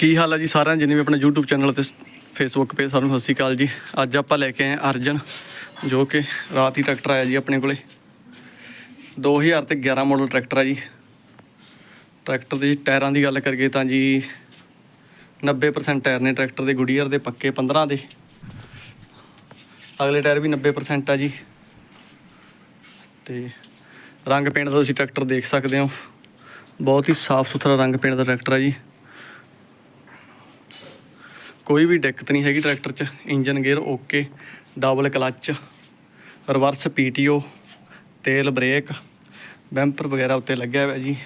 ਕੀ ਹਾਲ ਹੈ ਜੀ ਸਾਰਿਆਂ ਜਿੰਨੇ ਵੀ ਆਪਣੇ YouTube ਚੈਨਲ ਤੇ ਫੇਸਬੁੱਕ ਪੇਜ ਸਾਰਿਆਂ ਨੂੰ ਸਤਿ ਸ਼੍ਰੀ ਅਕਾਲ ਜੀ। ਅੱਜ ਆਪਾਂ ਲੈ ਕੇ ਆਏ ਅਰਜਨ, ਜੋ ਕਿ ਰਾਤ ਹੀ ਟਰੈਕਟਰ ਆਇਆ ਜੀ ਆਪਣੇ ਕੋਲੇ। 2000 ਤੇ 11 ਮਾਡਲ ਟਰੈਕਟਰ ਆ ਜੀ। ਟਰੈਕਟਰ ਦੇ ਟਾਇਰਾਂ ਦੀ ਗੱਲ ਕਰੀਏ ਤਾਂ ਜੀ 90% ਟਾਇਰ ਨੇ ਟਰੈਕਟਰ ਦੇ ਗੁਡੀਅਰ ਦੇ, ਪੱਕੇ 15 ਦੇ। ਅਗਲੇ ਟਾਇਰ ਵੀ 90% ਆ ਜੀ। ਤੇ ਰੰਗ ਪੇਂਟ ਦਾ ਤੁਸੀਂ ਟਰੈਕਟਰ ਦੇਖ ਸਕਦੇ ਹੋ। ਬਹੁਤ ਹੀ ਸਾਫ਼ ਸੁਥਰਾ ਰੰਗ ਪੇਂਟ ਦਾ ਟਰੈਕਟਰ ਆ ਜੀ। ਕੋਈ ਵੀ ਦਿੱਕਤ ਨਹੀਂ ਹੈਗੀ ਟਰੈਕਟਰ 'ਚ। Engine gear okay, double clutch, reverse PTO, ਤੇਲ ਬ੍ਰੇਕ, ਬੈਂਪਰ ਵਗੈਰਾ ਉੱਤੇ ਲੱਗਿਆ ਹੋਇਆ ਜੀ।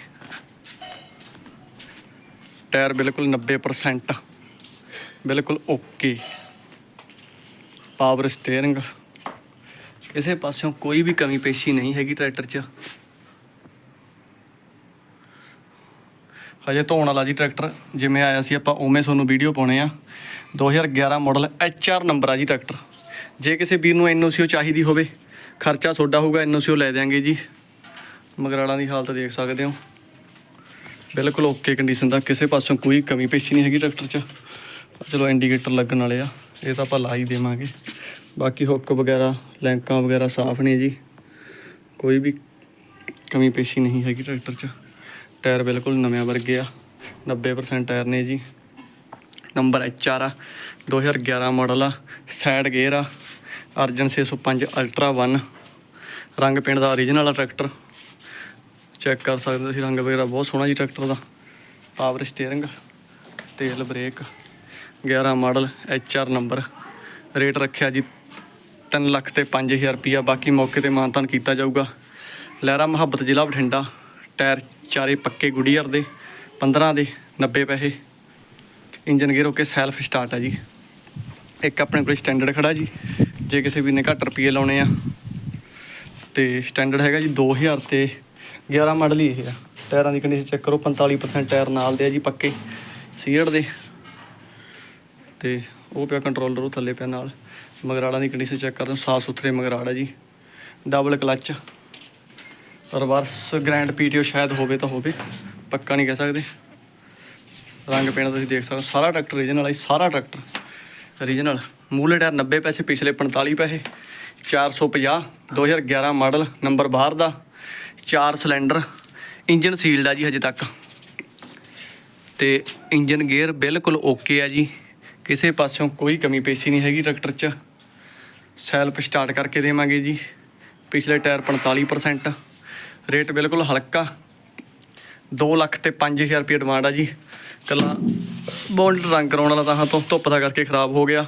ਟਾਇਰ ਬਿਲਕੁਲ 90% ਬਿਲਕੁਲ ਓਕੇ। Power steering. ਕਿਸੇ ਪਾਸਿਓਂ ਕੋਈ ਵੀ ਕਮੀ ਪੇਸ਼ੀ ਨਹੀਂ ਹੈਗੀ ਟਰੈਕਟਰ 'ਚ। ਹਜੇ ਧੋਣ ਵਾਲਾ ਜੀ ਟਰੈਕਟਰ, ਜਿਵੇਂ ਆਇਆ ਸੀ ਆਪਾਂ, ਉਵੇਂ ਤੁਹਾਨੂੰ ਵੀਡੀਓ ਪਾਉਣੇ ਆ। 2011 ਮਾਡਲ HR ਨੰਬਰ ਆ ਜੀ ਟਰੈਕਟਰ। ਜੇ ਕਿਸੇ ਵੀਰ ਨੂੰ NOCO ਚਾਹੀਦੀ ਹੋਵੇ, ਖਰਚਾ ਤੁਹਾਡਾ ਹੋਊਗਾ NOCO ਲੈ ਦਿਆਂਗੇ ਜੀ। ਮਗਰਾਲਾਂ ਦੀ ਹਾਲਤ ਦੇਖ ਸਕਦੇ ਹੋ। ਬਿਲਕੁਲ ਓਕੇ ਕੰਡੀਸ਼ਨ ਦਾ, ਕਿਸੇ ਪਾਸੋਂ ਕੋਈ ਕਮੀ ਪੇਸ਼ੀ ਨਹੀਂ ਹੈਗੀ ਟਰੈਕਟਰ 'ਚ। ਚਲੋ ਇੰਡੀਕੇਟਰ ਲੱਗਣ ਵਾਲੇ ਆ, ਇਹ ਤਾਂ ਆਪਾਂ ਲਾ ਹੀ ਦੇਵਾਂਗੇ। ਬਾਕੀ ਹੁੱਕ ਵਗੈਰਾ, ਲੈਂਕਾਂ ਵਗੈਰਾ ਸਾਫ਼ ਨੇ ਜੀ। ਕੋਈ ਵੀ ਕਮੀ ਪੇਸ਼ੀ ਨਹੀਂ ਹੈਗੀ ਟਰੈਕਟਰ 'ਚ। ਟਾਇਰ ਬਿਲਕੁਲ ਨਵੇਂ ਵਰਗੇ ਆ। 90% ਟਾਇਰ ਨੇ ਜੀ। ਨੰਬਰ HR ਆ। 2011 ਮਾਡਲ ਆ। ਸਾਈਡ ਗੇਅਰ ਆ। ਅਰਜਨ 605 ਅਲਟਰਾ 1 ਰੰਗ ਪਿੰਡ ਦਾ origignal ਆ ਟਰੈਕਟਰ ਚੈੱਕ ਕਰ ਸਕਦੇ ਹੋ ਤੁਸੀਂ, ਰੰਗ ਵਗੈਰਾ ਬਹੁਤ ਸੋਹਣਾ ਜੀ ਟਰੈਕਟਰ ਦਾ। ਪਾਵਰ ਸਟੀਅਰਿੰਗ ਤੇਲ brake 11 model HR number. Rate ਰੱਖਿਆ ਜੀ 3 ਲੱਖ ਤੇ 5000 ਰੁਪਿਆ ਬਾਕੀ ਮੌਕੇ ਤੇ ਮਾਨਤਾਨ ਕੀਤਾ ਜਾਊਗਾ। ਲਹਿਰਾ ਮੁਹੱਬਤ ਜ਼ਿਲ੍ਹਾ ਬਠਿੰਡਾ। ਟਾਇਰ ਚਾਰੇ ਪੱਕੇ ਗੁਡੀਅਰ ਦੇ 15 ਦੇ 90 ਪੈਸੇ। Engine gear okay self start ਆ ਜੀ। ਇੱਕ ਆਪਣੇ ਕੋਲ ਸਟੈਂਡਰਡ ਖੜਾ ਜੀ। ਜੇ ਕਿਸੇ ਵੀ ਨੇ ਘੱਟ ਰੁਪਏ ਲਾਉਣੇ ਆ। ਤੇ ਸਟੈਂਡਰਡ ਹੈਗਾ ਜੀ 2000 ਤੇ 11 ਮਾਡਲ ਹੀ ਇਹ ਆ। ਟਾਇਰਾਂ ਦੀ ਕੰਡੀਸ਼ਨ ਚੈੱਕ ਕਰੋ 45% ਟਾਇਰ ਨਾਲ ਦੇ ਆ ਜੀ ਪੱਕੇ, ਸੀਅਰ ਦੇ। ਤੇ ਉਹ ਪਿਆ ਕੰਟਰੋਲਰ ਉਹ ਥੱਲੇ ਪਿਆ ਨਾਲ। ਮਗਰਾੜਾਂ ਦੀ ਕੰਡੀਸ਼ਨ ਚੈੱਕ ਕਰਦੇ ਹੋ ਸਾਫ਼ ਸੁਥਰੇ ਮਗਰਾੜ ਆ ਜੀ। Double clutch reverse grand PTO ਸ਼ਾਇਦ ਹੋਵੇ ਤਾਂ ਹੋਵੇ, ਪੱਕਾ ਨਹੀਂ ਕਹਿ ਸਕਦੇ। ਰੰਗ ਪੇਂਟ ਤੁਸੀਂ ਦੇਖ ਸਕਦੇ ਹੋ, ਸਾਰਾ ਟਰੈਕਟਰ ਰੀਜਨਲ ਹੈ ਸਾਰਾ ਟਰੈਕਟਰ ਰੀਜਨਲ ਮੂਲੇ ਟਾਇਰ 90 ਪੈਸੇ, ਪਿਛਲੇ 45 ਪੈਸੇ 450 2011 ਮਾਡਲ, ਨੰਬਰ ਬਾਹਰ ਦਾ, ਚਾਰ ਸਿਲੰਡਰ ਇੰਜਨ ਸੀਲਡ ਆ ਜੀ ਹਜੇ ਤੱਕ। ਤੇ ਇੰਜਨ ਗੇਅਰ ਬਿਲਕੁਲ ਓਕੇ ਆ ਜੀ, ਕਿਸੇ ਪਾਸਿਓਂ ਕੋਈ ਕਮੀ ਪੇਸ਼ੀ ਨਹੀਂ ਹੈਗੀ ਟਰੈਕਟਰ 'ਚ। ਸੈਲਫ ਸਟਾਰਟ ਕਰਕੇ ਦੇਵਾਂਗੇ ਜੀ, ਪਿਛਲੇ ਟਾਇਰ 45% ਰੇਟ ਬਿਲਕੁਲ ਹਲਕਾ। 2 ਲੱਖ ਤੇ 5000 ਰੁਪਏ ਡਿਮਾਂਡ ਆ ਜੀ। ਕੱਲਾ ਬੋਲਟ ਰੰਗ ਕਰਾਉਣ ਵਾਲਾ ਤਾਂ ਹਾਂ ਤੋਂ ਧੁੱਪ ਦਾ ਕਰਕੇ ਖਰਾਬ ਹੋ ਗਿਆ।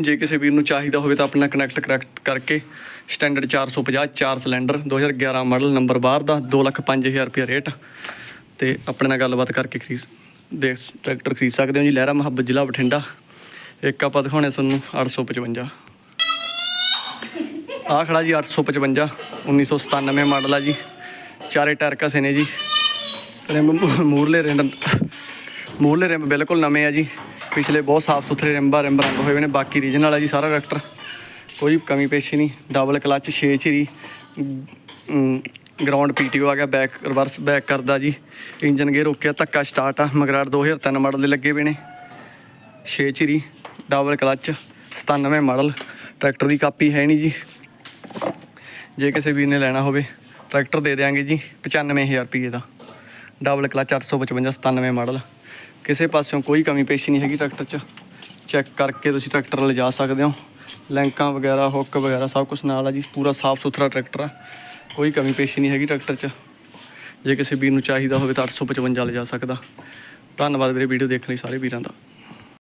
ਜੇ ਕਿਸੇ ਵੀਰ ਨੂੰ ਚਾਹੀਦਾ ਹੋਵੇ ਤਾਂ ਆਪਣਾ ਕਨੈਕਟ ਕਰੈਕਟ ਕਰਕੇ ਸਟੈਂਡਰਡ 450 ਚਾਰ ਸਿਲੰਡਰ 2011 ਮਾਡਲ ਨੰਬਰ ਬਾਹਰ ਦਾ 2 ਲੱਖ 5000 ਰੁਪਏ ਰੇਟ ਤੇ ਆਪਣੇ ਨਾਲ ਗੱਲਬਾਤ ਕਰਕੇ ਖਰੀਦ ਦੇ ਟਰੈਕਟਰ ਖਰੀਦ ਸਕਦੇ ਹੋ ਜੀ, ਲਹਿਰਾ ਮੁਹੱਬਤ ਜ਼ਿਲ੍ਹਾ ਬਠਿੰਡਾ। ਇੱਕ ਆਪਾਂ ਦਿਖਾਉਣੇ ਤੁਹਾਨੂੰ 855 ਆਹ ਖੜਾ ਜੀ 855 1997 ਮਾਡਲ ਆ ਜੀ। ਚਾਰੇ ਟਾਇਰ ਕਸੇ ਨੇ ਜੀ। ਰਿਮ ਮੂਰਲੇ ਰਿਮ ਮੂਰਲੇ ਰਿਮ ਬਿਲਕੁਲ ਨਵੇਂ ਆ ਜੀ। ਪਿਛਲੇ ਬਹੁਤ ਸਾਫ਼ ਸੁਥਰੇ ਰਿੰਬਾ, ਰਿੰਬ ਰੰਗ ਹੋਏ ਹੋਏ ਨੇ। ਬਾਕੀ ਰੀਜਨਲ ਆ ਜੀ ਸਾਰਾ ਟਰੈਕਟਰ। ਕੋਈ ਕਮੀ ਪੇਸ਼ੀ ਨਹੀਂ। ਡਬਲ ਕਲੱਚ 6 ਚਿਰੀ ਗਰਾਊਂਡ ਪੀਟੀਓ ਆ ਗਿਆ ਬੈਕ ਰਿਵਰਸ ਬੈਕ ਕਰਦਾ ਜੀ। ਇੰਜਨ ਗੇਅਰ ਓਕੇ ਧੱਕਾ ਸਟਾਰਟ ਆ। ਮਗਰਾੜ 2003 ਮਾਡਲ ਦੇ ਲੱਗੇ ਪਏ ਨੇ। 6 ਚਿਰੀ ਡਬਲ ਕਲੱਚ 97 ਮਾਡਲ। ਟਰੈਕਟਰ ਦੀ ਕਾਪੀ ਹੈ ਨਹੀਂ ਜੀ। ਜੇ ਕਿਸੇ ਵੀਰ ਨੇ ਲੈਣਾ ਹੋਵੇ, ਟਰੈਕਟਰ ਦੇ ਦੇਾਂਗੇ ਜੀ 95000 ਰੁਪਏ ਦਾ। Double clutch 855 97 model. ਕਿਸੇ ਪਾਸਿਓਂ ਕੋਈ ਕਮੀ ਪੇਸ਼ੀ ਨਹੀਂ ਹੈਗੀ ਟਰੈਕਟਰ 'ਚ। ਚੈੱਕ ਕਰਕੇ ਤੁਸੀਂ ਟਰੈਕਟਰ ਲਿਜਾ ਸਕਦੇ ਹੋ। ਲੈਂਕਾਂ ਵਗੈਰਾ ਹੁੱਕ ਵਗੈਰਾ ਸਭ ਕੁਝ ਨਾਲ ਆ ਜੀ, ਪੂਰਾ ਸਾਫ਼ ਸੁਥਰਾ ਟਰੈਕਟਰ ਆ। ਕੋਈ ਕਮੀ ਪੇਸ਼ੀ ਨਹੀਂ ਹੈਗੀ ਟਰੈਕਟਰ 'ਚ। ਜੇ ਕਿਸੇ ਵੀਰ ਨੂੰ ਚਾਹੀਦਾ ਹੋਵੇ ਤਾਂ 855 ਲਿਜਾ ਸਕਦਾ। ਧੰਨਵਾਦ ਵੀਰੇ, ਵੀਡੀਓ ਦੇਖਣ ਲਈ ਸਾਰੇ ਵੀਰਾਂ ਦਾ।